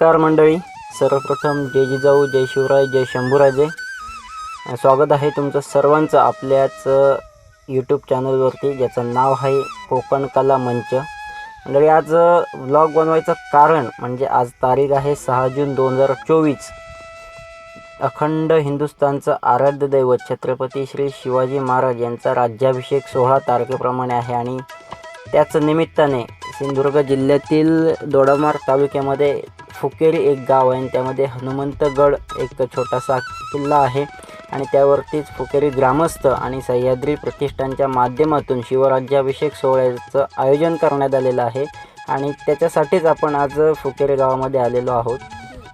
नमस्कार मंडळी. सर्वप्रथम जय जिजाऊ जय शिवराय जय शंभूराजे. स्वागत आहे तुमचं सर्वांचं आपल्याच यूट्यूब चॅनलवरती ज्याचं नाव आहे कोकण कला मंच. मंडळी आज व्लॉग बनवायचं कारण म्हणजे आज तारीख आहे सहा जून दोन हजार चोवीस. अखंड हिंदुस्थानचं आराध्य दैवत छत्रपती श्री शिवाजी महाराज यांचा राज्याभिषेक सोहळा तारखेप्रमाणे आहे आणि त्याच निमित्ताने सिंधुदुर्ग जिल्ह्यातील दोडामार तालुक्यामध्ये फुकेरी एक गाव आहे आणि त्यामध्ये हनुमंतगड एक छोटासा किल्ला आहे आणि त्यावरतीच फुकेरी ग्रामस्थ आणि सह्याद्री प्रतिष्ठानच्या माध्यमातून शिवराज्याभिषेक सोहळ्याचं आयोजन करण्यात आलेलं आहे. आणि त्याच्यासाठीच आपण आज फुकेरी गावामध्ये आलेलो आहोत.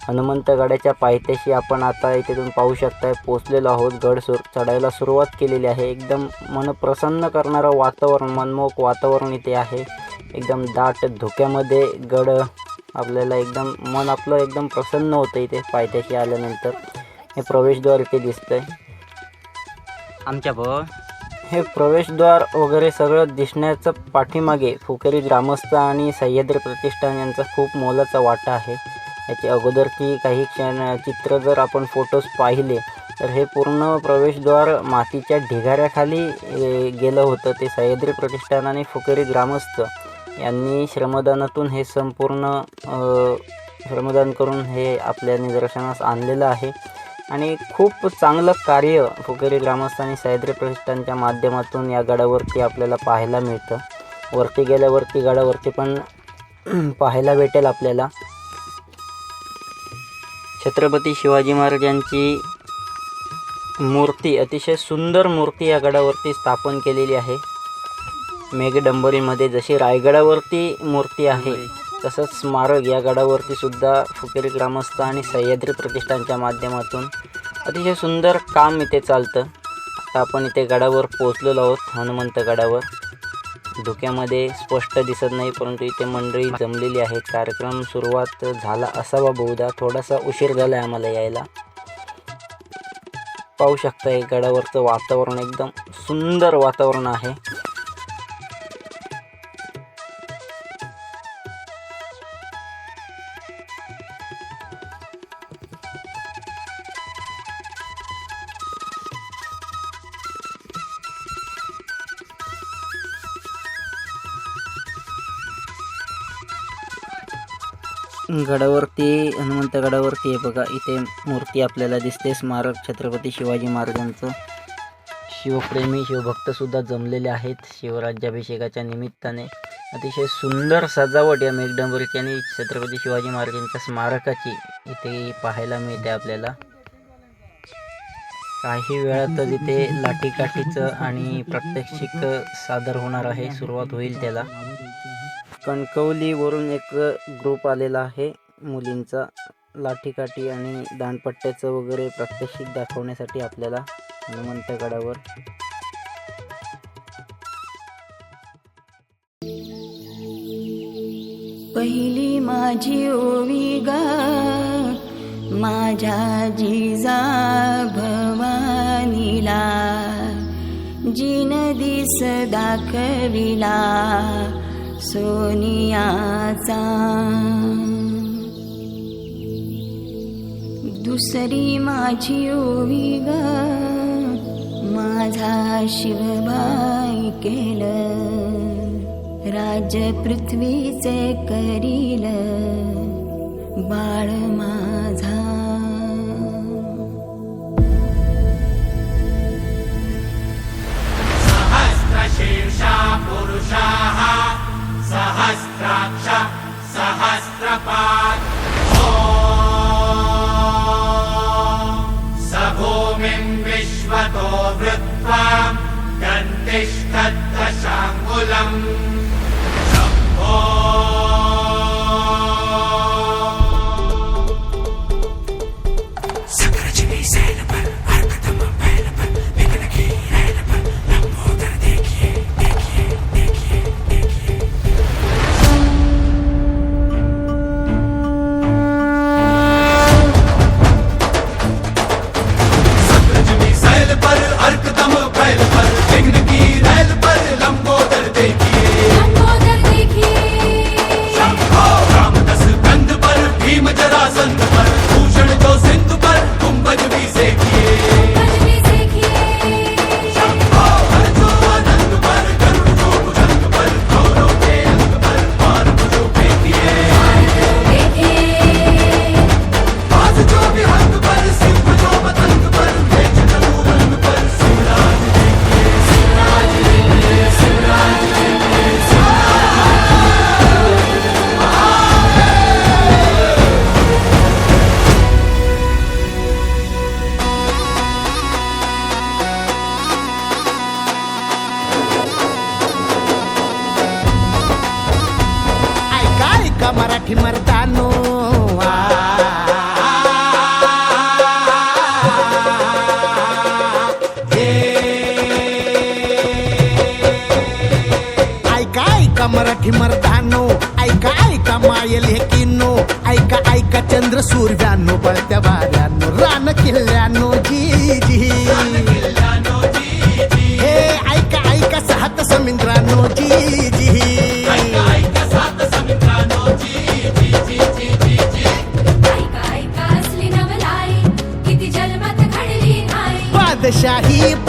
हनुमंतगडाच्या पायथ्याशी आपण आता इथे तुम्ही पाहू शकताय पोचलेलो आहोत. गड सुर चढायला सुरुवात केलेली आहे. एकदम मन प्रसन्न करणारं वातावरण मनमोहक वातावरण इथे आहे. एकदम दाट धुक्यामध्ये गड आपल्याला एकदम मन आपलं एकदम प्रसन्न होतं इथे पायथ्याशी आल्यानंतर. हे प्रवेशद्वार इथे दिसतंय. आमच्या भाऊ हे प्रवेशद्वार वगैरे सगळं दिसण्याचं पाठीमागे फुकेरी ग्रामस्थ आणि सह्याद्री प्रतिष्ठान यांचा खूप मोलाचा वाटा आहे. याची अगोदरची काही क्षण चित्र जर आपण फोटोज पाहिले तर हे पूर्ण प्रवेशद्वार मातीच्या ढिगाऱ्याखाली गेलं होतं. ते सह्याद्री प्रतिष्ठान आणि फुकेरी ग्रामस्थ यांनी श्रमदानातून हे संपूर्ण श्रमदान करून हे आपल्या निदर्शनास आणलेलं आहे. आणि खूप चांगलं कार्य फुकेरी ग्रामस्थ आणि सह्याद्री प्रतिष्ठानच्या माध्यमातून या गडावरती आपल्याला पाहायला मिळतं. वरती गेल्यावरती गडावरती पण पाहायला भेटेल आपल्याला. छत्रपती शिवाजी महाराजांची मूर्ती अतिशय सुंदर मूर्ती या गडावरती स्थापन केलेली आहे. मेघडंबरीमध्ये जशी रायगडावरती मूर्ती आहे तसंच स्मारक या गडावरती सुद्धा फुकेरी ग्रामस्थ आणि सह्याद्री प्रतिष्ठानच्या माध्यमातून अतिशय सुंदर काम इथे चालतं. आता आपण इथे गडावर पोचलेलो आहोत हनुमंत गडावर. धुक्यामध्ये स्पष्ट दिसत नाही परंतु इथे मंडळी जमलेली आहेत. कार्यक्रम सुरुवात झाला असावा बहुधा. थोडासा उशीर झाला आहे आम्हाला यायला. पाहू शकता हे गडावरचं वातावरण एकदम सुंदर वातावरण आहे. गडावरती हनुमंत गडावरती आहे बघा. इथे मूर्ती आपल्याला दिसते स्मारक छत्रपती शिवाजी महाराजांचं. शिवप्रेमी शिवभक्तसुद्धा जमलेले आहेत शिवराज्याभिषेकाच्या निमित्ताने. अतिशय सुंदर सजावट या मेघडंबरीची आणि छत्रपती शिवाजी महाराजांच्या स्मारकाची इथे पाहायला मिळते आपल्याला. काही वेळातच इथे लाठीकाठीचं आणि प्रात्यक्षिक सादर होणार आहे. सुरुवात होईल त्याला. कणकवलीवरून एक ग्रुप आलेला आहे मुलींचा. लाठीकाठी आणि दांडपट्ट्याचं वगैरे प्रात्यक्षिक दाखवण्यासाठी आपल्याला हनुमंतगडावर पहिली माझी ओवी गा माझ्या जिजा भवानीला. जिन दिस दाखविला सोनियाचा. दुसरी माझी ओवी ग. माझा शिवबाई केलं. राज्य पृथ्वीचे करील. बाळ माझा. पुरुषा सहस्राक्ष सहस्रपात् ॐ स भूमिम् विश्वतो वृत्वा गन्तिष्ठद्दशाङ्गुलम् शम्भो wish I he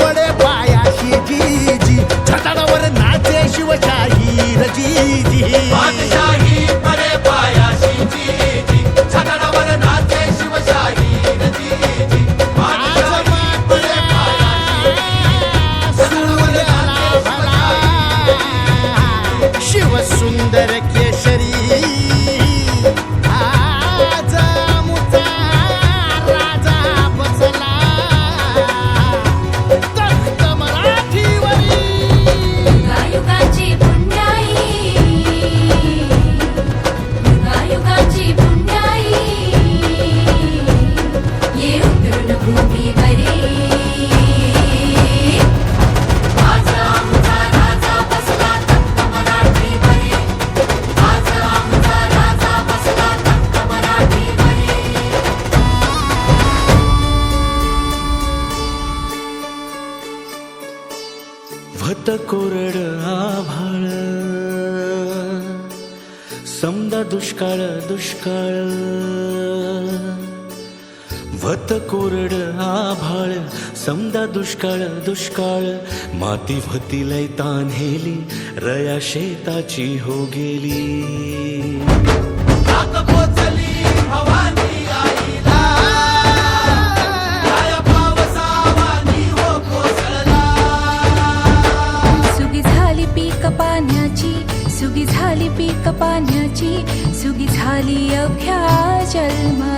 माती भती लय तान्हेली रया शेताची हो गेली सुगी झाली पीक पाण्याची सुगी झाली पीक पाण्याची सुगी झाली अख्या जन्माची.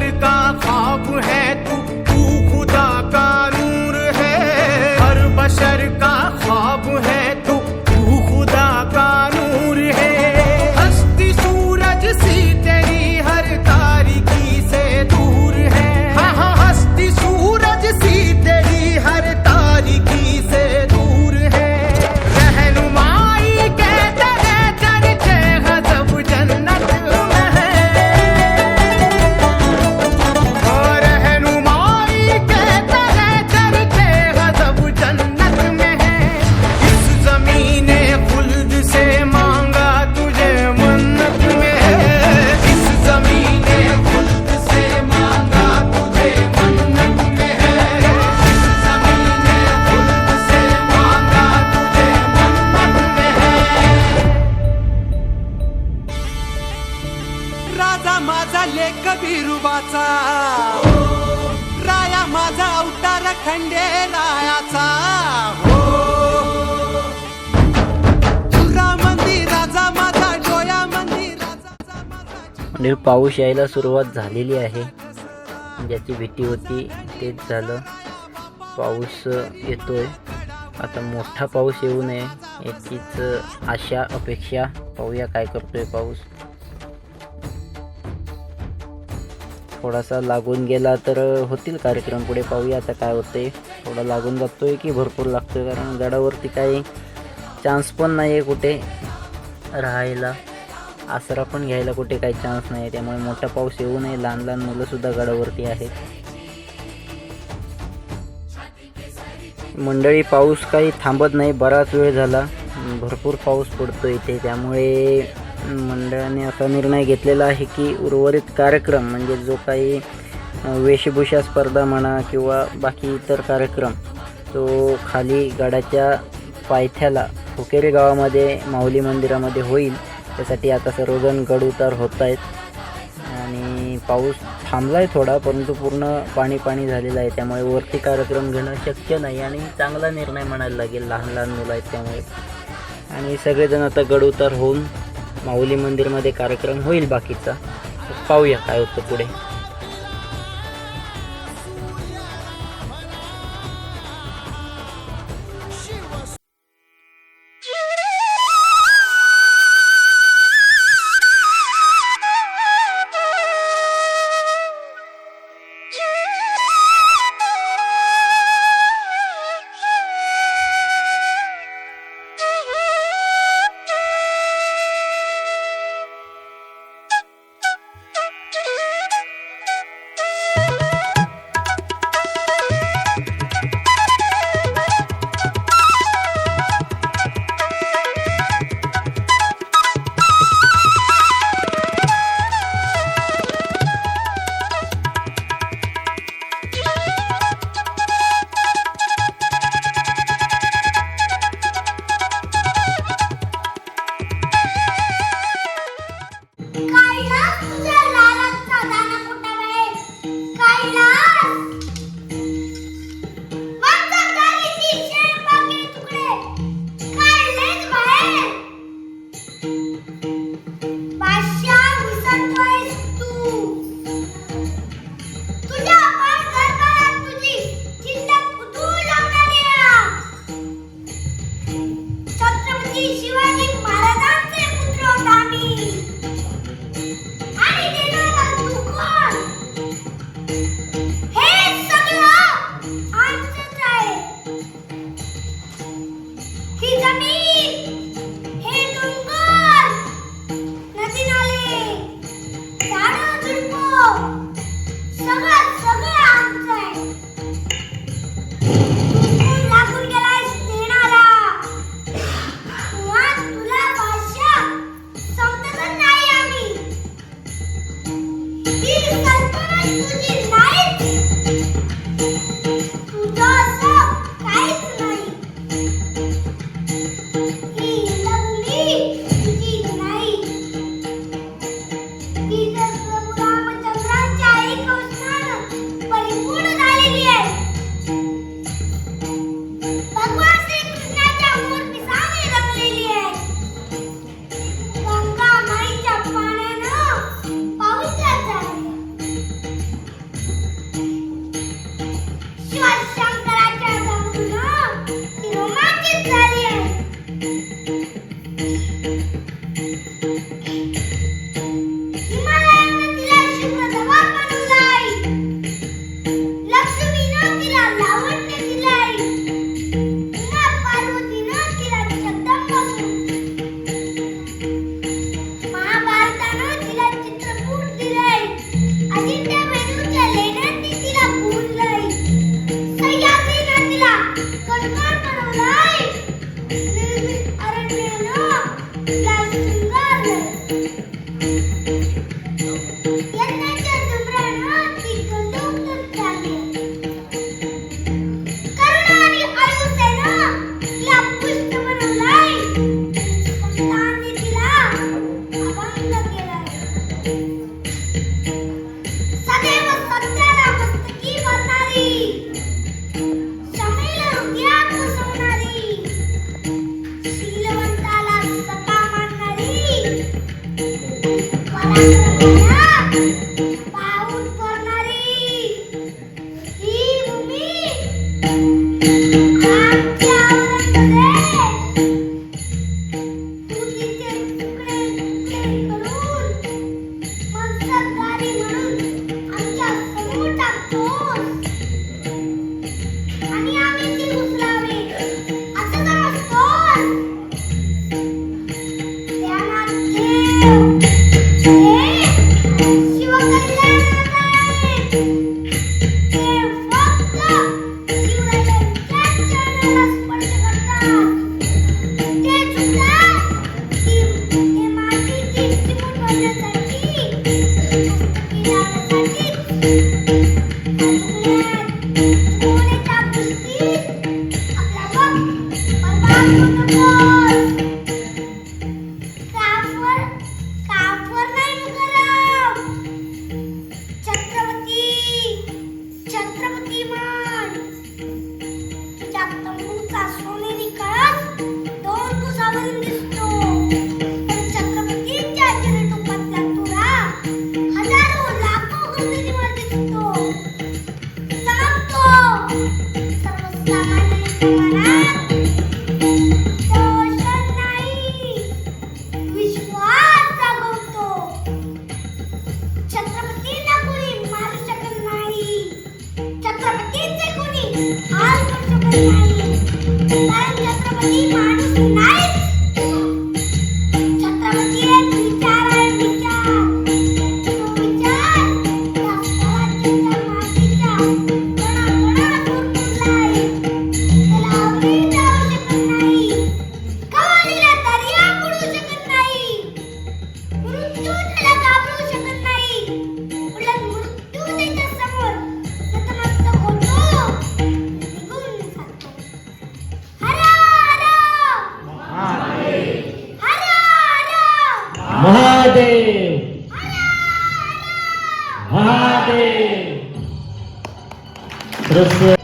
करता का है माझा पाऊस यायला सुरुवात झालेली आहे. ज्याची भीती होती तेच झालं. पाऊस येतोय. आता मोठा पाऊस येऊ नये याचीच आशा अपेक्षा. पाहूया काय करतोय पाऊस. थोडासा लागून गेला तर होतील कार्यक्रम पुढे पाहूया आता काय होते थोडा लागून जातोय की भरपूर लागतोय कारण गडावरती काही चान्स पण नाही आहे कुठे राहायला. आसरा पण घ्यायला कुठे काही चान्स नाही. त्यामुळे मोठा पाऊस येऊ नये. लहान लहान मुलंसुद्धा गडावरती आहेत. मंडळी पाऊस काही थांबत नाही. बराच वेळ झाला. भरपूर पाऊस पडतो इथे. त्यामुळे मंडळाने असा निर्णय घेतलेला आहे की उर्वरित कार्यक्रम म्हणजे जो काही वेशभूषा स्पर्धा म्हणा किंवा बाकी इतर कार्यक्रम तो खाली गडाच्या पायथ्याला फुकेरे गावामध्ये माऊली मंदिरामध्ये होईल. त्यासाठी आता सर्वजण गड उतार होत आहेत आणि पाऊस थांबला आहे थोडा परंतु पूर्ण पाणी पाणी झालेलं आहे. त्यामुळे वरती कार्यक्रम घेणं शक्य नाही आणि चांगला निर्णय म्हणायला लागेल लहान लहान मुलं आहेत त्यामुळे. आणि सगळेजण आता गड उतार होऊन माऊली मंदिरमध्ये कार्यक्रम होईल बाकीचा. पाहूया काय होतं पुढे. thank you आज छत्रपती माणूस 俄罗斯。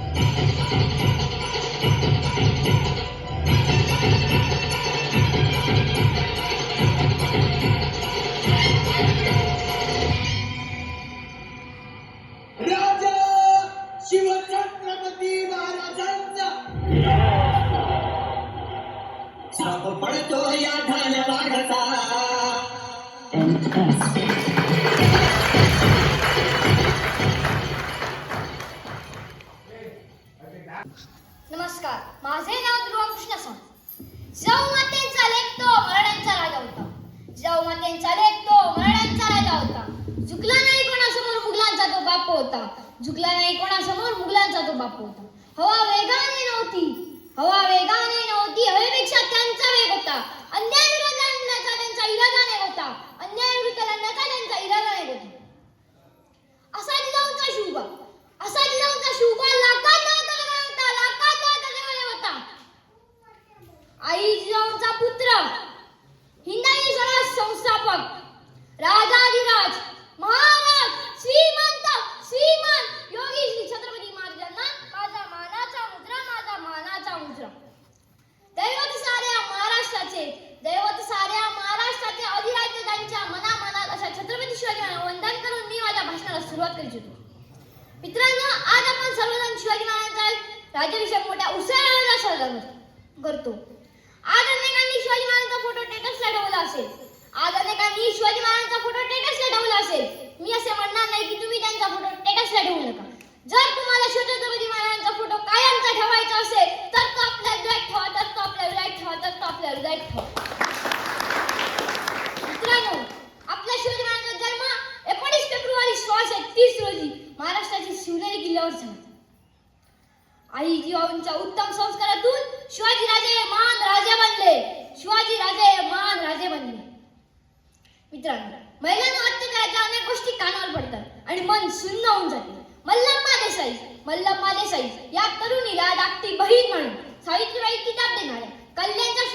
करतो. आज अनेकांनी शिवाजी महाराजांचा फोटो टेटसला ठेवला असेल. आज अनेकांनी शिवाजी महाराजांचा फोटो टेटसला ठेवला असेल. मी असे म्हणणार नाही की तुम्ही त्यांचा फोटो टेटसला ठेवू नका. जर तुम्हाला छत्रपती महाराजांचा फोटो कायमचा ठेवायचा असेल तर तो आपल्या हृदयात ठेवा तर तो आपल्या हृदयात ठेवा तर तो आपल्या हृदयात ठेवा. मित्रांनो आपला शिवाजी महाराजांचा जन्म एकोणीस फेब्रुवारी सोळाशे तीस रोजी महाराष्ट्राच्या शिवनेरी किल्ल्यावर झाला. आई जीवाऊंच्या उत्तम संस्कारातून शिवाजीराजे महान राजे बनले. शिवाजीराजे महान राजे बनले. मित्रांनो महिलांना हत्या अनेक गोष्टी कानावर पडतात आणि मन सुन्न होऊन जाते. मल्लम्मा देसाई मल्लम्मा देसाई या तरुणीला धाकटी बहीण म्हणून सावित्रीबाई किताब देणाऱ्या कल्याणच्या